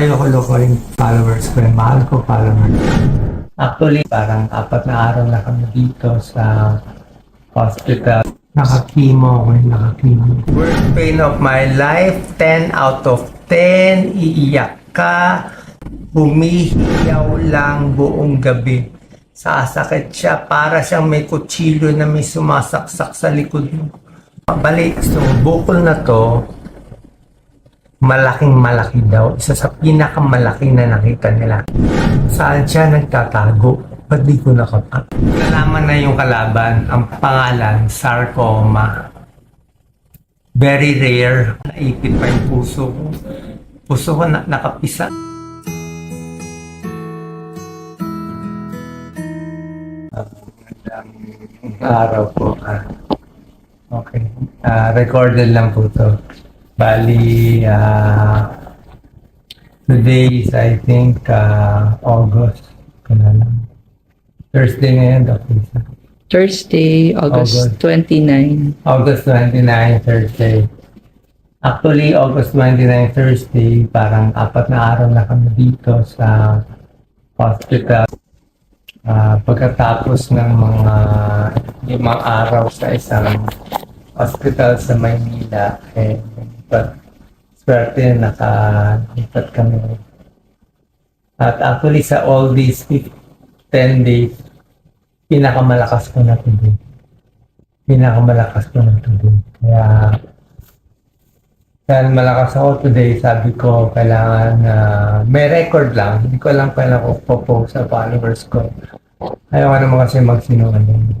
kayo ko local followers ko. yung Mahal ko followers. Actually, parang apat na araw na kami dito sa hospital. Nakakimo ako yung nakakimo. Worst pain of my life, 10 out of 10. Iiyak ka. Humihiyaw lang buong gabi. Sasakit siya para siyang may kutsilyo na may sumasaksak sa likod mo. Balik, so bukol na to, malaking malaki daw. Isa sa pinakamalaki na nakita nila. Saan siya nagtatago? Ba't di ko nakapat? Nalaman na yung kalaban, ang pangalan, sarcoma. Very rare. Naipit pa yung puso ko. Puso ko na, nakapisa. Magandang araw po. ah. Okay. Ah, recorded lang po to. Bali, ah, today is I think ah, August. Kaya lang. Thursday ngayon, Dr. Isa. Thursday, August, August. 29. August 29, Thursday. Actually, August 29, Thursday, parang apat na araw na kami dito sa hospital. Ah, pagkatapos ng mga limang araw sa isang hospital sa Maynila, eh, but swerte nakalipat kami. At actually sa all these 10 days, pinakamalakas ko na today. Pinakamalakas ko na today. Kaya dahil malakas ako today, sabi ko, kailangan na may record lang. Hindi ko alam kailan ko po-post sa followers ko. Ayaw ko naman kasi magsinungaling.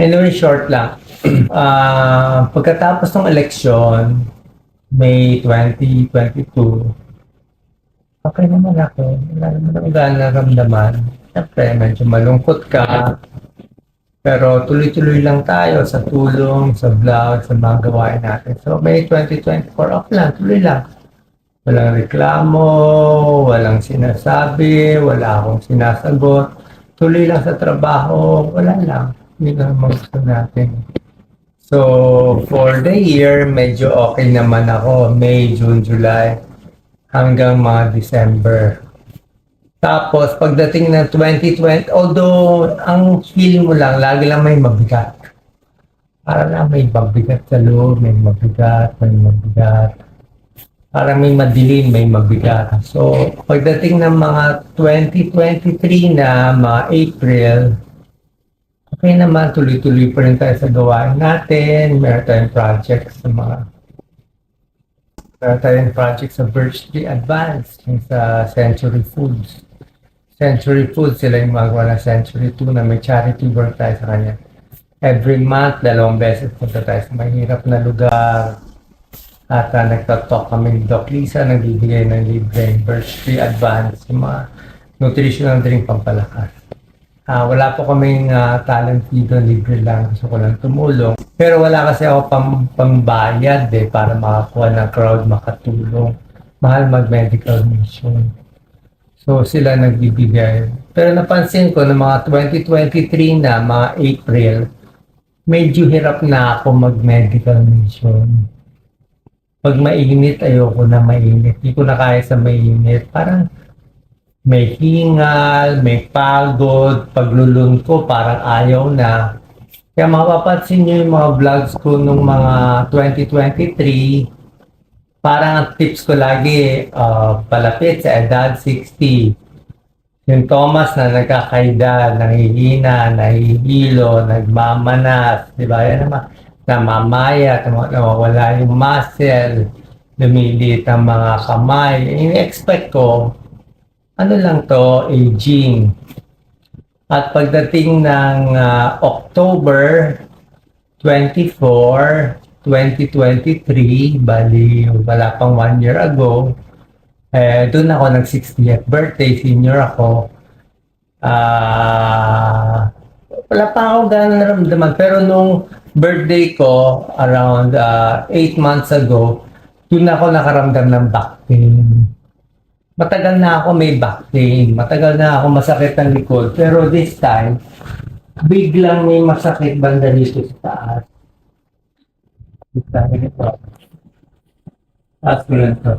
Anyway, short lang. Ah, pagkatapos ng eleksyon, May 2022, okay naman ako. Wala naman ako gaano naramdaman. Siyempre, medyo malungkot ka. Pero tuloy-tuloy lang tayo sa tulong, sa vlog, sa mga gawain natin. So, May 2024, okay lang, tuloy lang. Walang reklamo, walang sinasabi, wala akong sinasagot. Tuloy lang sa trabaho, wala lang. Naman gusto natin. So, for the year, medyo okay naman ako. May, June, July, hanggang mga December. Tapos, pagdating ng 2020, although ang feel mo lang, lagi lang may mabigat. Para lang may mabigat sa loob, may mabigat, may mabigat. Parang may madilim, may mabigat. So, pagdating ng mga 2023 na, mga April, okay naman, tuloy-tuloy pa rin tayo sa gawain natin. Meron tayong project sa mga meron tayong project sa Birch Tree Advance, yung sa Century Foods. Century Foods, sila yung magawa ng Century 2 na may charity work tayo sa kanya. Every month, dalawang beses punta tayo sa mahirap na lugar. At uh, nagtatalk kami ni Doc Lisa, nagbibigay ng libre Birch Tree Advance, yung mga nutritional drink pampalakas. Ah, wala po kaming ah, talent dito, libre lang. Gusto ko lang tumulong. Pero wala kasi ako pang, pangbayad eh, para makakuha ng crowd, makatulong. Mahal mag-medical mission. So sila nagbibigay. Pero napansin ko na mga 2023 na, mga April, medyo hirap na ako mag-medical mission. Pag mainit, ayoko na mainit. Hindi ko na kaya sa mainit. Parang may hingal, may pagod, paglulun ko, parang ayaw na. Kaya mapapansin nyo yung mga vlogs ko nung mga 2023, parang ang tips ko lagi, uh, palapit sa edad 60. Yung Thomas na nagkakaida, nangihina, nahihilo, nagmamanas, di ba? Yan naman, namamaya, nam- nawawala yung muscle, lumilit ang mga kamay. Ini-expect ko, ano lang to, aging. At pagdating ng ah, October 24, 2023, bali wala pang one year ago, eh, doon ako nag 60th birthday, senior ako. Ah, wala pa ako gano'n naramdaman. Pero nung birthday ko, around 8 months ago, doon ako nakaramdam ng back pain matagal na ako may back pain, matagal na ako masakit ang likod, pero this time, biglang may masakit banda dito sa taas. Dito ito. Taas ko lang to.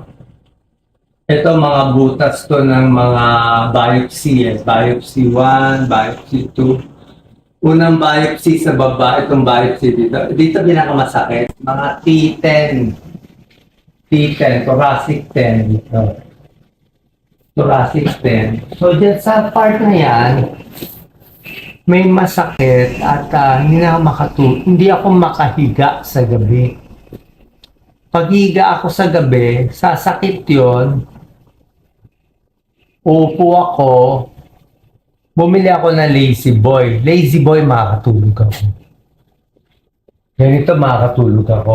Ito mga butas to ng mga biopsy. Eh. Biopsy 1, biopsy 2. Unang biopsy sa baba, itong biopsy dito. Dito pinakamasakit. Mga T10. T10, thoracic 10 dito. Thoracic 10. So, dyan sa part na yan, may masakit at ah, hindi na makatu- hindi ako makahiga sa gabi. Paghiga ako sa gabi, sasakit yon. Upo ako, bumili ako ng lazy boy. Lazy boy, makakatulog ako. Ganito makakatulog ako.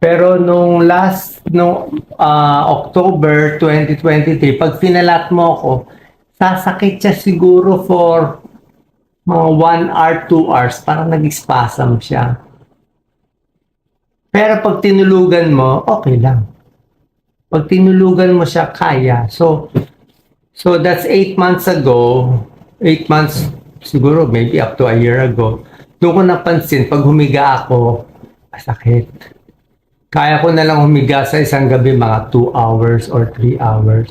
Pero nung last, nung ah, October 2023, pag finalat mo ako, sasakit siya siguro for mga 1 hour, 2 hours, parang nag-spasm siya. Pero pag tinulugan mo, okay lang. Pag tinulugan mo siya, kaya. So, so that's 8 months ago, 8 months, siguro maybe up to a year ago, doon ko napansin, pag humiga ako, masakit. Kaya ko na lang humiga sa isang gabi mga 2 hours or 3 hours.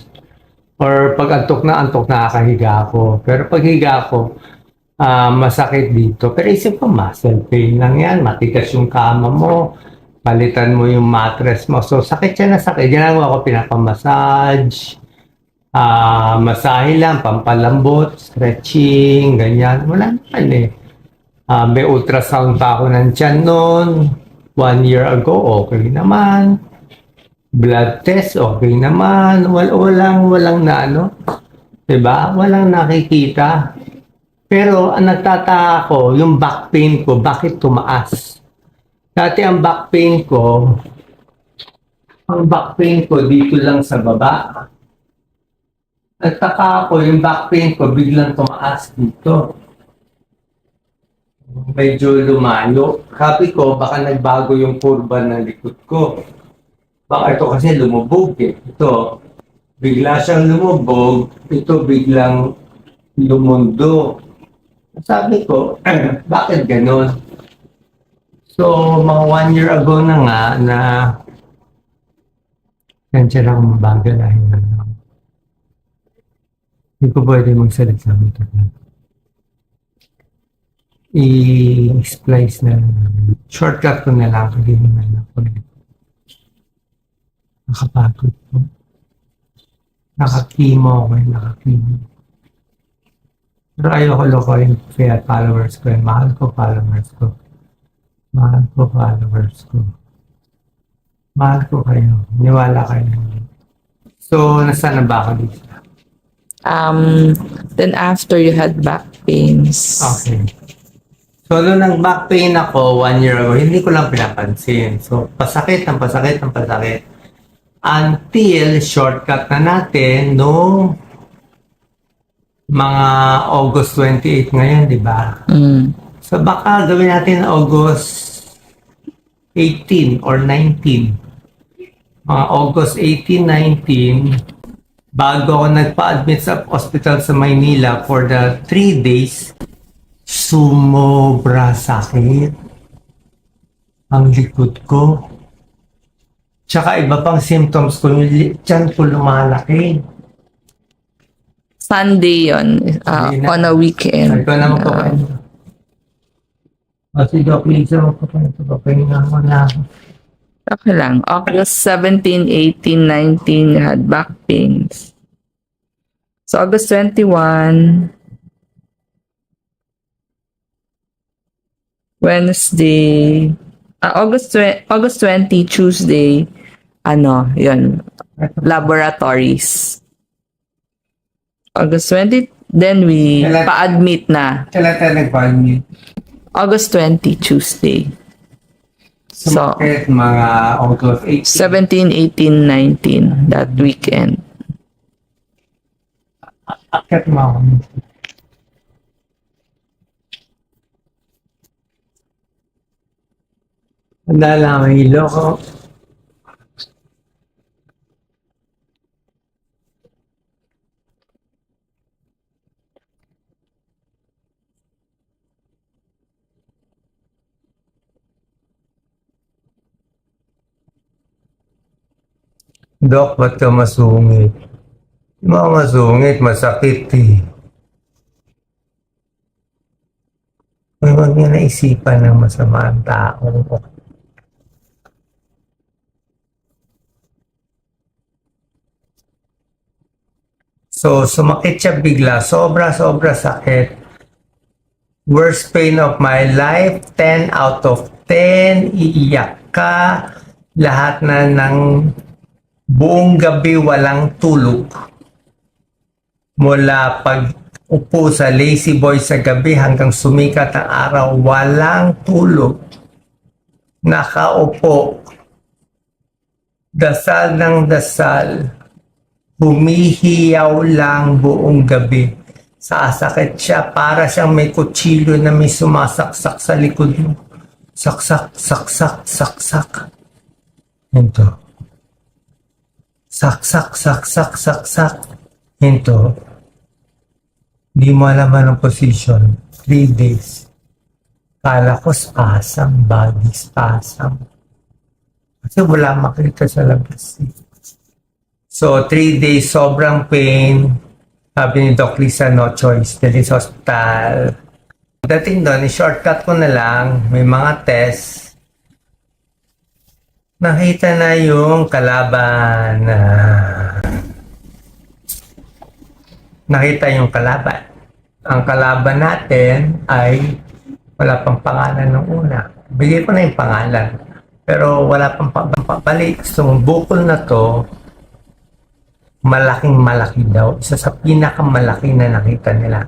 Or pag antok na antok, nakakahiga ako. Pero pag higa ako, ah, masakit dito. Pero isip ko, muscle pain lang yan. Matigas yung kama mo. Palitan mo yung mattress mo. So, sakit siya na sakit. Ginagawa ko, pinapamassage. Ah, masahe lang, pampalambot, stretching, ganyan. Wala naman eh. Ah, may ultrasound pa ako ng tiyan noon. One year ago, okay naman. Blood test, okay naman. Wal walang, walang na ano. Diba? Walang nakikita. Pero ang nagtataka ako, yung back pain ko, bakit tumaas? Dati ang back pain ko, ang back pain ko dito lang sa baba. Nagtaka ako, yung back pain ko biglang tumaas dito. Medyo lumayo. Sabi ko, baka nagbago yung kurba ng likod ko. Baka ito kasi lumubog eh. Ito, bigla siyang lumubog. Ito biglang lumundo. Sabi ko, bakit ganon? So, mga one year ago na nga na Kaya lang mabagal ay. Hindi ko pwede magsalita nito. I-splice na shortcut ko na lang hindi naman ako nakapagod po. Nakakimo ako eh, nakakimo. Pero ayoko lokohin kaya followers ko eh. Mahal ko followers ko. Mahal ko followers ko. Mahal ko kayo. Niwala kayo. So, nasaan na ba ako dito? Um, then after you had back pains. Okay. So, nung nang back pain ako one year ago, hindi ko lang pinapansin. So, pasakit ng pasakit ng pasakit. Until shortcut na natin no mga August 28 ngayon, di ba? Mm. So baka gawin natin August 18 or 19. Mga August 18, 19, bago ako nagpa-admit sa hospital sa Maynila for the 3 days, sumobra sakit ang likod ko. Tsaka iba pang symptoms ko, yung tiyan ko lumalaki. Sunday yon uh, na. on a weekend. Sabi ko naman po Uh, kayo. O si Doc Lisa, pa ito, papahinga mo na ako. okay lang. August 17, 18, 19, you had back pains. So August 21, Wednesday, ah, August, August 20, Tuesday, ano, yun, laboratories. August 20, then we Kailan- pa-admit na. Kailan tayo nag-value? August 20, Tuesday. Sumakit mga August 18. 17, 18, 19, that weekend. Akit mo lang ang hilo ko. Dok, ba't ka masungit? Mga masungit, masakit eh. Huwag niya naisipan ng masama ang tao. So, sumakit siya bigla. Sobra, sobra sakit. Worst pain of my life, 10 out of 10. Iiyak ka. Lahat na ng buong gabi walang tulog. Mula pag upo sa lazy boy sa gabi hanggang sumikat ang araw, walang tulog. Nakaupo. Dasal ng dasal humihiyaw lang buong gabi. Sasakit siya para siyang may kutsilyo na may sumasaksak sa likod mo. Saksak, saksak, saksak. Hinto. Saksak, saksak, saksak. Hinto. Hindi mo alam anong position. Three days. Kala ko spasm, body spasm. Kasi wala makita sa labas. eh. So, three days, sobrang pain. Sabi ni Doc Lisa, no choice. Dali sa hospital. Dating doon, shortcut ko na lang. May mga test. Nakita na yung kalaban. Nakita yung kalaban. Ang kalaban natin ay wala pang pangalan ng una. Bigay ko na yung pangalan. Pero wala pang pabalik. So, bukol na to, malaking malaki daw. Isa sa pinakamalaki na nakita nila.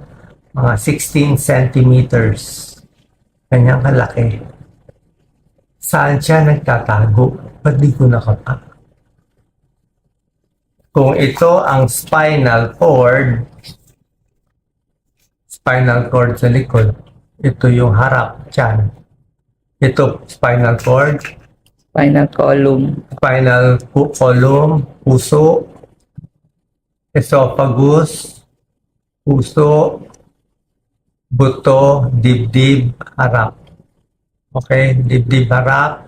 Mga 16 centimeters. Kanyang kalaki. Saan siya nagtatago? Ba't di ko nakapa? Kung ito ang spinal cord, spinal cord sa likod, ito yung harap, tiyan. Ito, spinal cord, Spinal column. spinal column, puso, esophagus, puso, buto, dibdib, harap. Okay, dibdib, harap,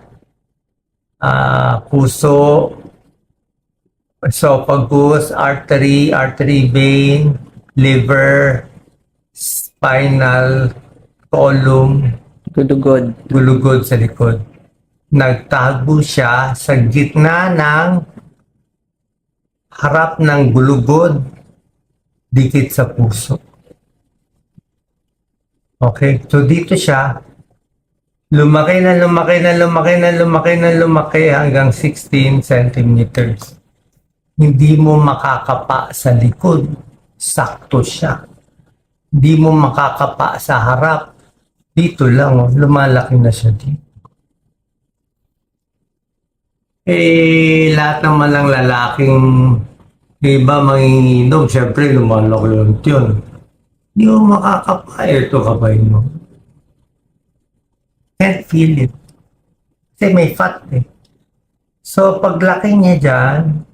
ah, puso, esophagus, artery, artery vein, liver, spinal column, Gudugod. gulugod sa likod. Nagtago siya sa gitna ng harap ng gulugod dikit sa puso. Okay, so dito siya lumaki na lumaki na lumaki na lumaki na lumaki hanggang 16 centimeters. Hindi mo makakapa sa likod. Sakto siya. Hindi mo makakapa sa harap. Dito lang, oh, lumalaki na siya dito. Eh, lahat naman ng lalaking iba manginginom, syempre lumalaki yung tiyon. Hindi mo makakapa. Ito kabay mo. Can't feel it. Kasi may fat eh. So, paglaki niya dyan,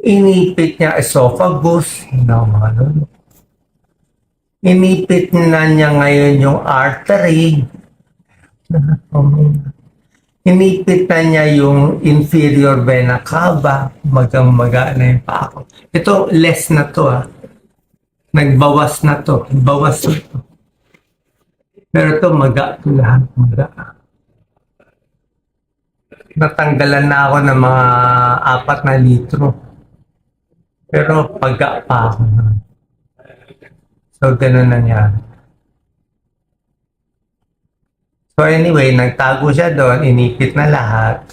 inipit niya esophagus, no, mga lolo. Inipit na niya ngayon yung artery. Inipit na niya yung inferior vena cava, magang maga na yung pako. Ito, less na to ah. Nagbawas na to. Bawas na to. Pero to maga to lahat. Maga. Natanggalan na ako ng mga apat na litro. Pero paga pa ako. So, ganun na niya. So anyway, nagtago siya doon, inipit na lahat.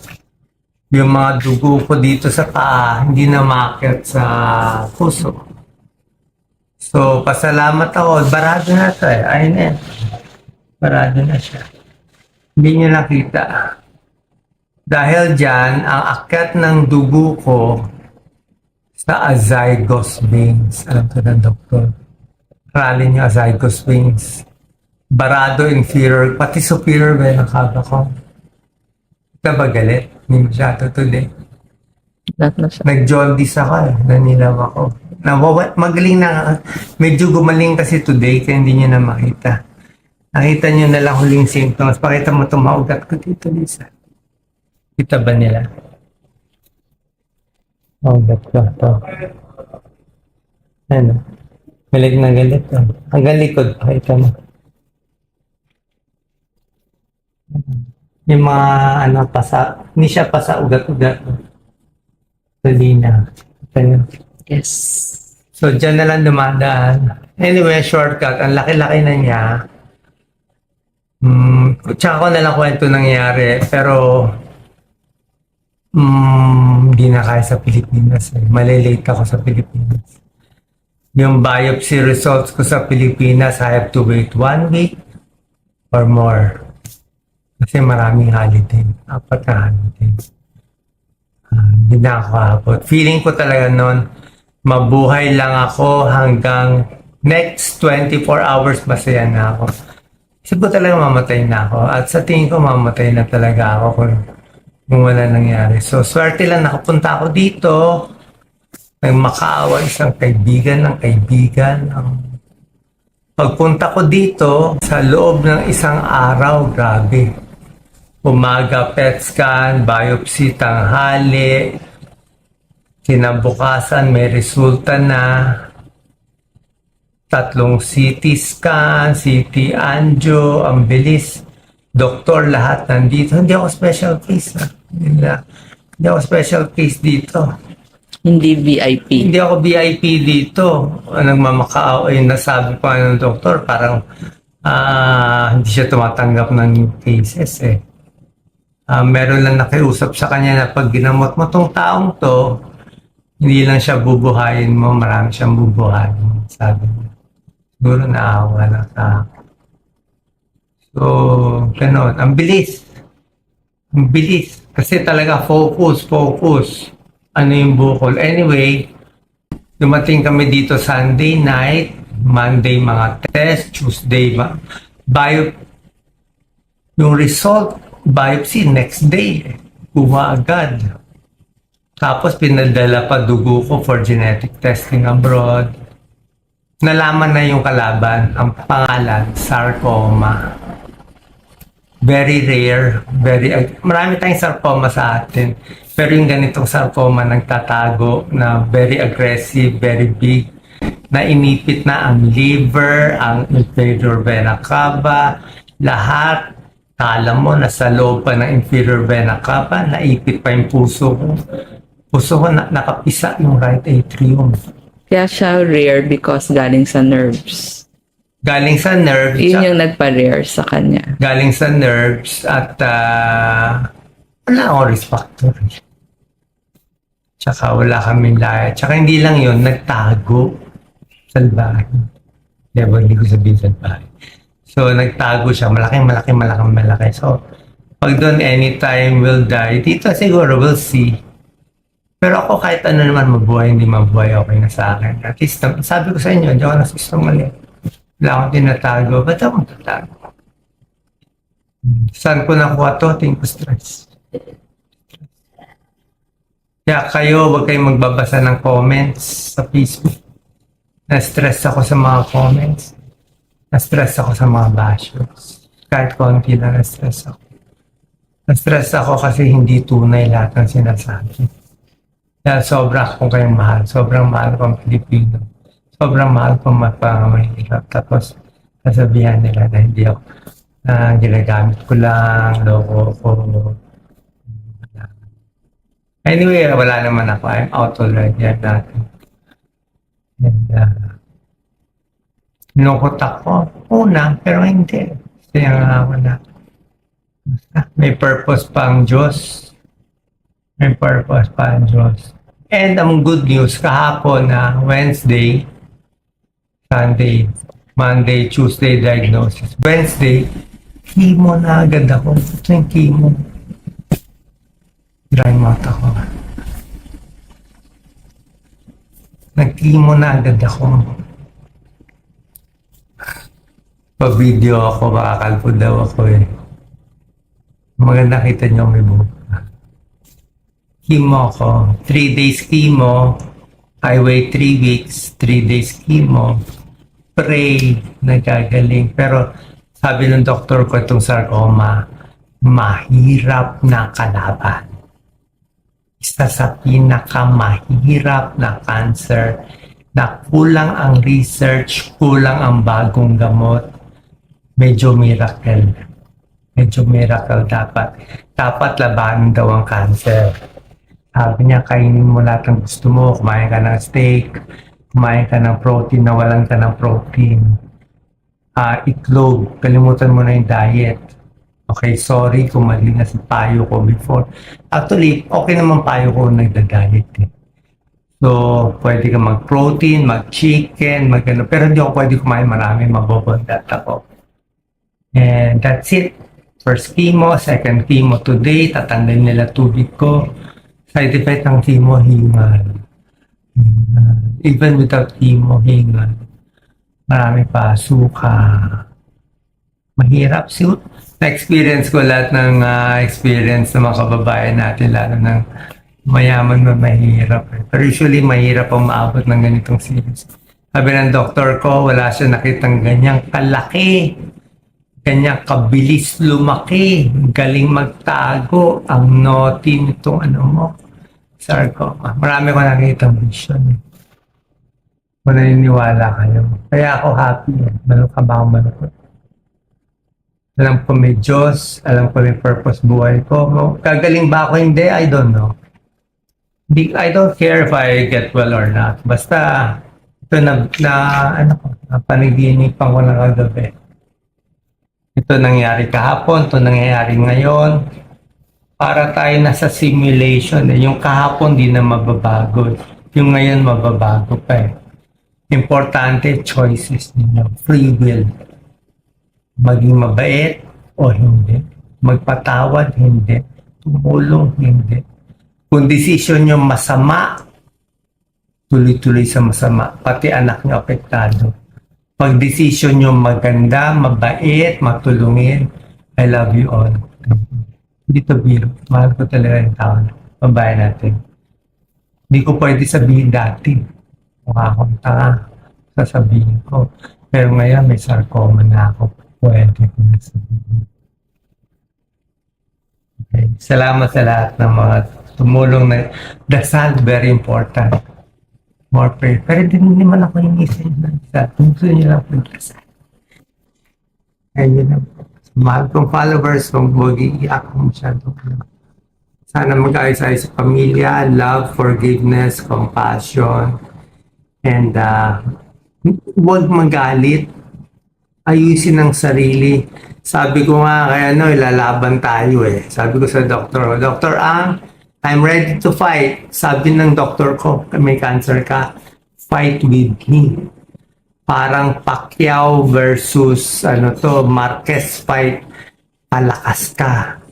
Yung mga dugo ko dito sa paa, hindi na maakyat sa puso. So, pasalamat ako. Barado na to eh. Ayun yan. Barado na siya. Hindi niya nakita. Dahil dyan, ang akyat ng dugo ko sa azygos veins. Alam ko ng doktor. Rally niyo azygos veins. Barado inferior, pati superior vena cava ko. Ito ba galit? Hindi masyado today. Lahat na siya. Nag-jaundice ako eh. Nanilaw ako. Nawawa, magaling na, medyo gumaling kasi today kaya hindi niya na makita. Nakita niyo na lang huling symptoms. Pakita mo itong maugat ko dito, Lisa. Kita ba nila? Oh, gat ko to. Ano? Galit na galit. Oh. Hanggang likod pa. Ito mo. Yung mga ano, pasa, hindi siya pasa ugat-ugat. Salina. Yun. Yes. So, dyan na lang dumadaan. Anyway, shortcut. Ang laki-laki na niya. Hmm, tsaka ko na lang kwento nangyari. Pero, hmm, hindi na kaya sa Pilipinas. Eh. Malilate ako sa Pilipinas. Yung biopsy results ko sa Pilipinas, I have to wait one week or more. Kasi maraming holiday. Apat na holiday. Ah, Hindi na ako abot. Feeling ko talaga noon, mabuhay lang ako hanggang next 24 hours masaya na ako. Isip ko talaga mamatay na ako. At sa tingin ko mamatay na talaga ako kung, kung wala nangyari. So, swerte lang nakapunta ako dito. Nang makaawa isang kaibigan ng kaibigan. Ang pagpunta ko dito, sa loob ng isang araw, grabe. Umaga PET scan, biopsy tanghali, kinabukasan may resulta na, tatlong CT scan, CT angio, ang bilis. Doktor, lahat nandito. Hindi ako special case. Ha? Hindi, na- hindi ako special case dito. Hindi VIP. Hindi ako VIP dito. Nagmamakaaw, ay nasabi pa ng doktor, parang ah, hindi siya tumatanggap ng cases eh. Ah, meron lang nakiusap sa kanya na pag ginamot mo tong taong to, hindi lang siya bubuhayin mo, marami siyang bubuhayin. Sabi niya. Siguro naawa lang sa. So, ganun. Ang bilis. Ang bilis. Kasi talaga focus, focus. Ano yung bukol. Anyway, dumating kami dito Sunday night, Monday mga test, Tuesday ma bio yung result biopsy next day kuha agad. Tapos pinadala pa dugo ko for genetic testing abroad. Nalaman na yung kalaban. Ang pangalan sarcoma. Very rare, very marami tayong sarcoma sa atin. Pero yung ganitong sarcoma nagtatago na very aggressive, very big, na inipit na ang liver, ang inferior vena cava, lahat. Kala mo, nasa loob pa ng inferior vena cava, naipit pa yung puso ko. Puso ko na, nakapisa yung right atrium. Kaya siya rare because galing sa nerves. Galing sa nerve, Yun yung nagpa-rare sa kanya. galing sa nerves at ah, wala akong risk factor. Tsaka wala kaming laya. Tsaka hindi lang yun, nagtago. Salbahe. Never hindi ko sabihin salbahe. So, nagtago siya. Malaking, malaking, malaking, malaki. So, pag doon anytime will die, dito siguro we'll see. Pero ako kahit ano naman mabuhay, hindi mabuhay, okay na sa akin. At least, sabi ko sa inyo, hindi ako nasusungalit. Wala akong tinatago. Ba't ako tatago? Saan ko nakuha to? Tingin ko stress. Kaya kayo, huwag kayong magbabasa ng comments sa Facebook. Na-stress ako sa mga comments. Na-stress ako sa mga bashers. Kahit konti lang na-stress ako. Na-stress ako kasi hindi tunay lahat ng sinasabi. Kaya sobra akong kayong mahal. Sobrang mahal ko ang Pilipino. Sobrang mahal ko mapangahirap. Tapos, sasabihan nila na hindi ako na ginagamit ko lang, loko ko. Anyway, wala naman ako. I'm out already at natin. And, uh, nilungkot ako. Una, pero hindi. Ako na. Basta, May purpose pa ang Diyos. May purpose pa ang Diyos. And ang good news, kahapon na Wednesday, Sunday, Monday, Tuesday diagnosis. Wednesday, chemo na agad ako. Ito yung chemo. Dry mouth ako. Nag-chemo na agad ako. Pa-video ako, makakalpo daw ako eh. Maganda kita niyo may buhok. Chemo ako. Three days chemo. Wait three weeks. Three days chemo. Pray. Nagagaling. Pero sabi ng doktor ko itong sarcoma, mahirap na kalaban. isa sa pinakamahirap na cancer na kulang ang research, kulang ang bagong gamot, medyo miracle. Medyo miracle dapat. Dapat labanan daw ang cancer. Sabi niya, kainin mo lahat ng gusto mo. Kumain ka ng steak, kumain ka ng protein na walang ka ng protein. Ah, itlog, kalimutan mo na yung diet. Okay, sorry kung mali na si payo ko before. Actually, okay naman payo ko nagda-diet eh. So, pwede ka mag-protein, mag-chicken, mag. Pero hindi ako pwede kumain marami, mabobondat ako. And that's it. First chemo, second chemo today, tatanggalin nila tubig ko. Side effect ng chemo, hingal. Hingal. Even without chemo, hingal. Marami pa, suka. Mahirap. So, na-experience ko lahat ng ah, experience ng mga kababayan natin, lalo ng mayaman na mahirap. eh. Pero usually, mahirap ang maabot ng ganitong series. Sabi ng doktor ko, wala siya nakitang ganyang kalaki. Ganyang kabilis lumaki. Galing magtago. Ang naughty nitong ano mo. Sarcoma. Marami ko nakita vision. eh. Kung naniniwala kayo. Kaya ako happy. Eh. Malukha ba ako malukot? Alam ko may Diyos. Alam ko may purpose buhay ko. Gagaling ba ako? Hindi. I don't know. I don't care if I get well or not. Basta, ito na, na ano ko, na panaginipan ko ng kagabi. Ito nangyari kahapon, ito nangyayari ngayon. Para tayo nasa simulation. Eh. Yung kahapon di na mababago. Yung ngayon mababago pa eh. Importante, choices ninyo. Free will. Maging mabait o hindi. Magpatawad, hindi. Tumulong, hindi. Kung decision nyo masama, tuloy-tuloy sa masama. Pati anak nyo apektado. Pag decision nyo maganda, mabait, matulungin, I love you all. Hindi to biro. Mahal ko talaga yung tao. Babae natin. Hindi ko pwede sabihin dati. Mukha akong tanga. Sasabihin ko. Pero ngayon may sarcoma na ako. Pwede ko na sabihin. Okay. Salamat sa lahat ng mga tumulong na dasal, very important. More prayer. Pero hindi naman ako yung isa yun isa. Gusto niyo lang po dasal. Kaya yun lang po. Mahal kong followers, kung huwag iiyak ko masyado. Sana mag-ayos-ayos sa pamilya, love, forgiveness, compassion, and uh, huwag magalit. Ayusin ang sarili. Sabi ko nga kaya ano, ilalaban tayo eh. Sabi ko sa doktor, Doktor Ang, I'm ready to fight. Sabi ng doktor ko, may cancer ka, fight with me. Parang Pacquiao versus ano to, Marquez fight. Palakas ka.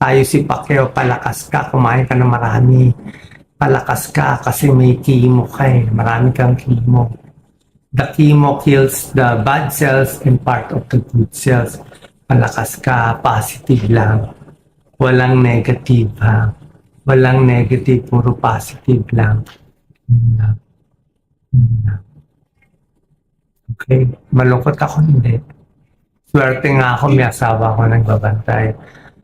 Tayo si Pacquiao, palakas ka. Kumain ka ng marami. Palakas ka kasi may chemo ka eh. Marami kang chemo. The chemo kills the bad cells and part of the good cells. Palakas ka, positive lang. Walang negative ha. Walang negative, puro positive lang. Yun lang. Yun lang. Okay, malungkot ako hindi. Swerte nga ako, may asawa ako nagbabantay.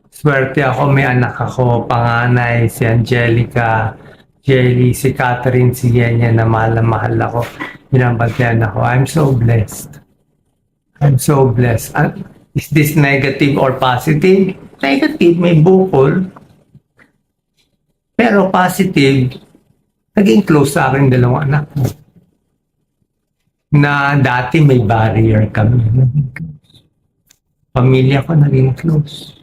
Swerte ako, may anak ako, panganay, si Angelica, Jelly, si Catherine, si Yenya na mahal na mahal ako. Binabantayan ako. I'm so blessed. I'm so blessed. Ah, is this negative or positive? Negative, may bukol. Pero positive, naging close sa akin dalawang anak ko na dati may barrier kami. Pamilya ko naging close.